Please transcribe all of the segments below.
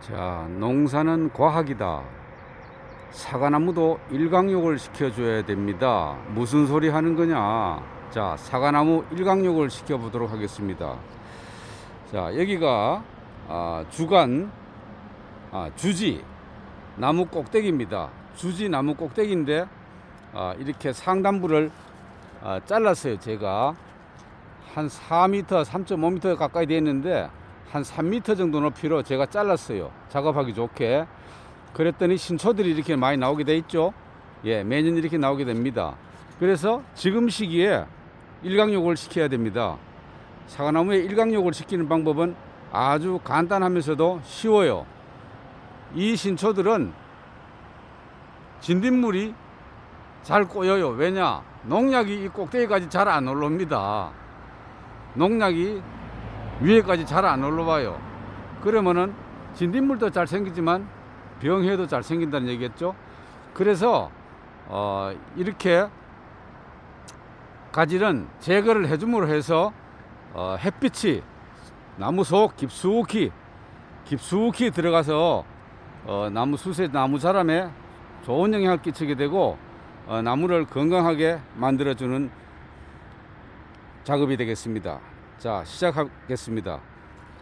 자, 농사는 과학이다. 사과나무도 일광욕을 시켜줘야 됩니다. 무슨 소리 하는 거냐? 자, 사과나무 일광욕을 시켜보도록 하겠습니다. 자, 여기가 아, 주간 아, 주지 나무 꼭대기입니다. 주지 나무 꼭대기인데 아, 이렇게 상단부를 아, 잘랐어요. 제가 한 4m, 3.5m 가까이 되었는데 한 3m 정도 높이로 제가 잘랐어요. 작업하기 좋게. 그랬더니 신초들이 이렇게 많이 나오게 돼 있죠. 예, 매년 이렇게 나오게 됩니다. 그래서 지금 시기에 일광욕을 시켜야 됩니다. 사과나무에 일광욕을 시키는 방법은 아주 간단하면서도 쉬워요. 이 신초들은 진딧물이 잘 꼬여요. 왜냐? 농약이 이 꼭대기까지 잘 안 올라옵니다. 농약이 위에까지 잘 안 올라와요. 그러면은 진딧물도 잘 생기지만 병해도 잘 생긴다는 얘기겠죠. 그래서 어, 이렇게 가지는 제거를 해줌으로 해서 어, 햇빛이 나무 속 깊숙이 깊숙이 들어가서 어, 나무 수세 나무 자람에 좋은 영향을 끼치게 되고 어, 나무를 건강하게 만들어주는 작업이 되겠습니다. 자 시작하겠습니다.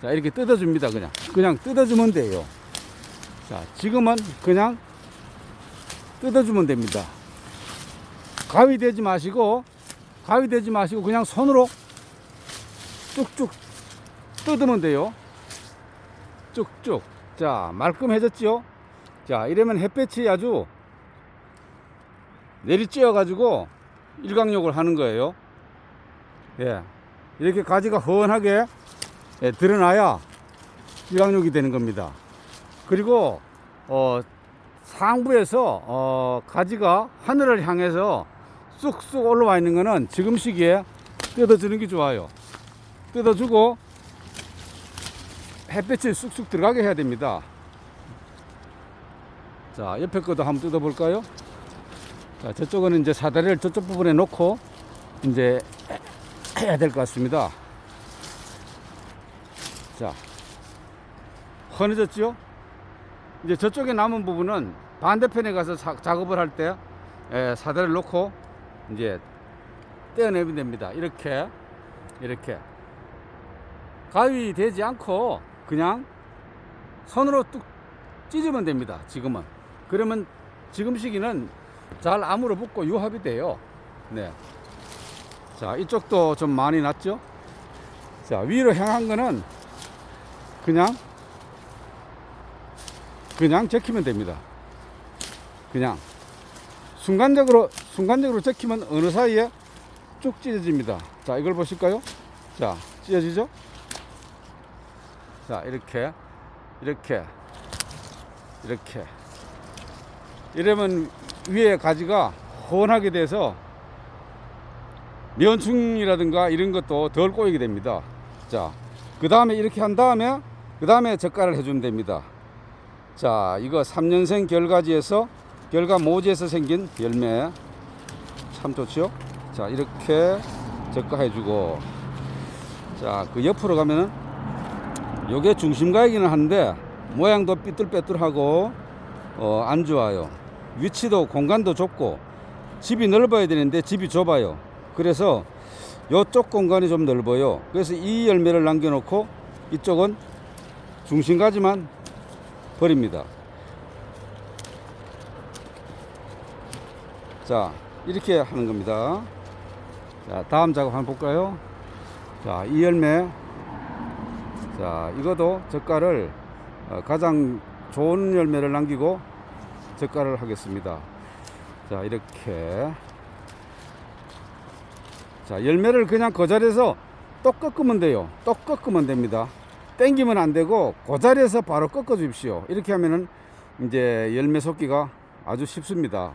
자 이렇게 뜯어줍니다. 그냥 그냥 뜯어주면 돼요. 자 지금은 그냥 뜯어주면 됩니다. 가위 대지 마시고 가위 대지 마시고 그냥 손으로 쭉쭉 뜯으면 돼요. 쭉쭉. 자 말끔해졌죠? 자 이러면 햇볕이 아주 내리쬐어 가지고 일광욕을 하는 거예요. 예. 이렇게 가지가 훤하게 예, 드러나야 일광욕이 되는 겁니다. 그리고 어, 상부에서 어, 가지가 하늘을 향해서 쑥쑥 올라와 있는 거는 지금 시기에 뜯어주는 게 좋아요. 뜯어주고 햇볕이 쑥쑥 들어가게 해야 됩니다. 자, 옆에 것도 한번 뜯어볼까요? 자, 저쪽은 이제 사다리를 저쪽 부분에 놓고 이제 해야 될 것 같습니다. 자, 헌해졌죠? 이제 저쪽에 남은 부분은 반대편에 가서 사- 작업을 할 때 사다리를 놓고 이제 떼어내면 됩니다. 이렇게, 이렇게. 가위 되지 않고 그냥 손으로 뚝 찢으면 됩니다. 지금은. 그러면 지금 시기는 잘 암으로 붙고 유합이 돼요. 네. 자, 이쪽도 좀 많이 났죠? 자, 위로 향한 거는 그냥, 그냥 적히면 됩니다. 그냥. 순간적으로, 순간적으로 적히면 어느 사이에 쭉 찢어집니다. 자, 이걸 보실까요? 자, 찢어지죠? 자, 이렇게, 이렇게, 이렇게. 이러면 위에 가지가 훤하게 돼서 면충이라든가 이런 것도 덜 꼬이게 됩니다. 자, 그 다음에 이렇게 한 다음에 그 다음에 젓갈을 해주면 됩니다. 자, 이거 3년생 결가지에서 결가 모지에서 생긴 열매 참 좋죠. 자, 이렇게 젓갈해주고 자, 그 옆으로 가면은 요게 중심가이기는 한데 모양도 삐뚤빼뚤하고 어, 안 좋아요. 위치도 공간도 좁고 집이 넓어야 되는데 집이 좁아요. 그래서 이쪽 공간이 좀 넓어요. 그래서 이 열매를 남겨놓고 이쪽은 중심가지만 버립니다. 자, 이렇게 하는 겁니다. 자, 다음 작업 한번 볼까요? 자, 이 열매. 자, 이것도 젓갈을 어, 가장 좋은 열매를 남기고 젓갈을 하겠습니다. 자, 이렇게. 자, 열매를 그냥 그 자리에서 똑 꺾으면 돼요. 똑 꺾으면 됩니다. 땡기면 안 되고 그 자리에서 바로 꺾어 주십시오. 이렇게 하면은 이제 열매 솟기가 아주 쉽습니다.